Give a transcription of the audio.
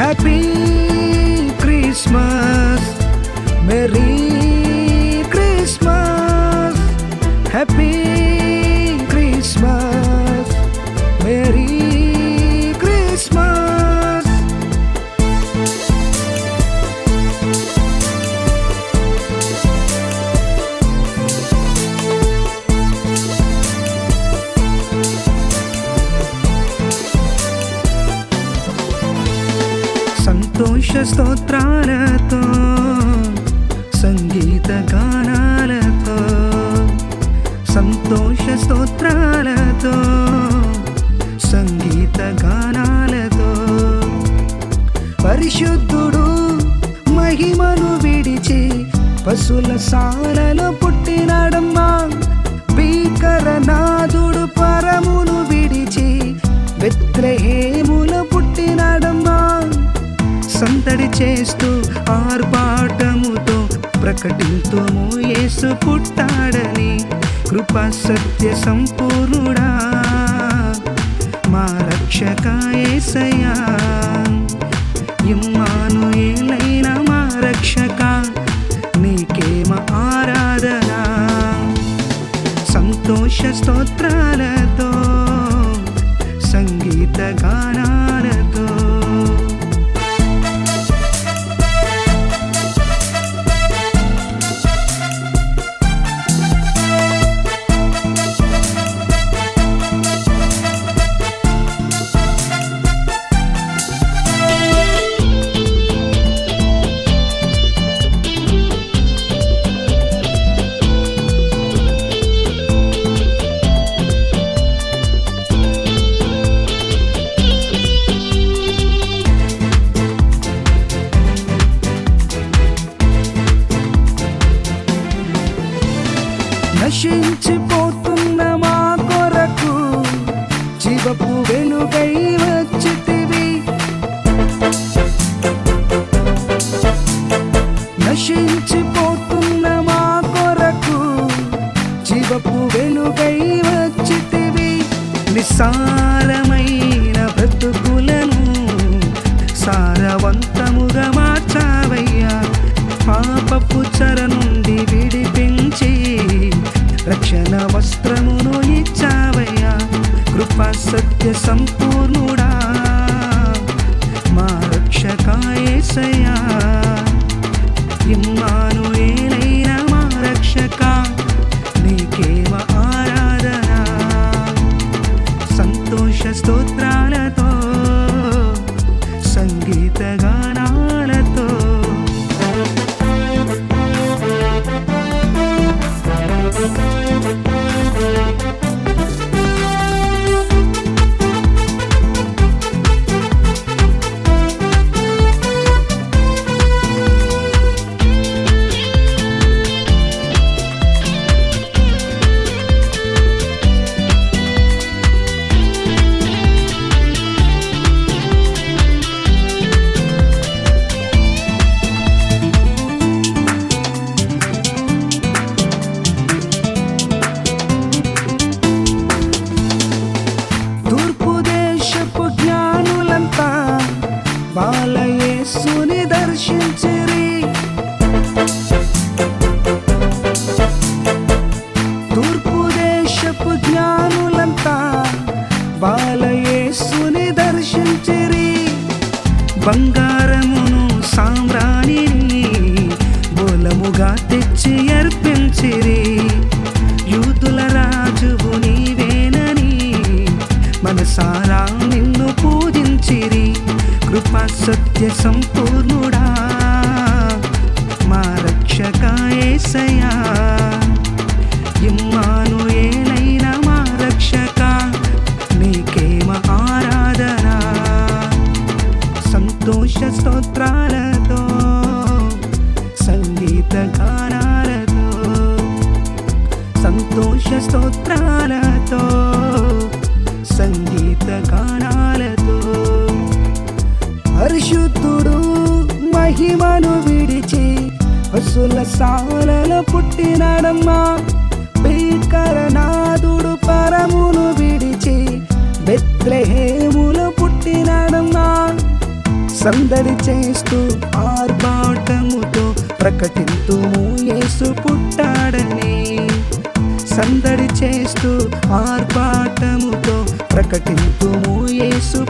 happy. సంతోష స్తోత్రాలతో సంగీత గానాలతో సంతోష స్తోత్రాలతో సంగీత గానాలతో. పరిశుద్ధుడు మహిమను విడిచి పశుల సాలలో పుట్టినాడమ్మా. భీకరనాథుడు చేస్తూ ఆర్భాటముతో ప్రకటింతుము యేసు పుట్టాడని కృపా సత్య సంపూర్ణుడా. మా రక్షక ఏసయా ఇమ్మాను ఏ నశించిపోతున్న మా కొరకు జీవపు వెలుగై వచ్చితివి. నశించిపోతున్న మా కొరకు జీవపు వెలుగై వచ్చితివి. నిసా రక్షణ ఇచ్చావయ్యా. కృపా సత్య సంపూర్ణుడా దేశపు జ్ఞానులంతా బాలయేసుని దర్శించిరి. బంగారమును సామ్రాణి బోలముగా తెచ్చి అర్పించిరి. యూతుల రాజువు నీవేనని మనసారా నిన్ను పూజించిరి. కృపా సత్య సంపూర్ణుడా సంతోష స్తోత్రాలతో సంగీత గానాలతో. పరిశుద్ధుడు మహిమను విడిచి పశుల సాలలో పుట్టినాడమ్మా భీకరనాథుడు పరమును విడిచి బెత్లహేములు పుట్టినాడమ్మా. సందడి చేస్తూ ఆర్భాటముతో ప్రకటింతుము యేసు పుట్టాడని. సందడి చేస్తూ ఆర్పాటముతో ప్రకటింతుము యేసు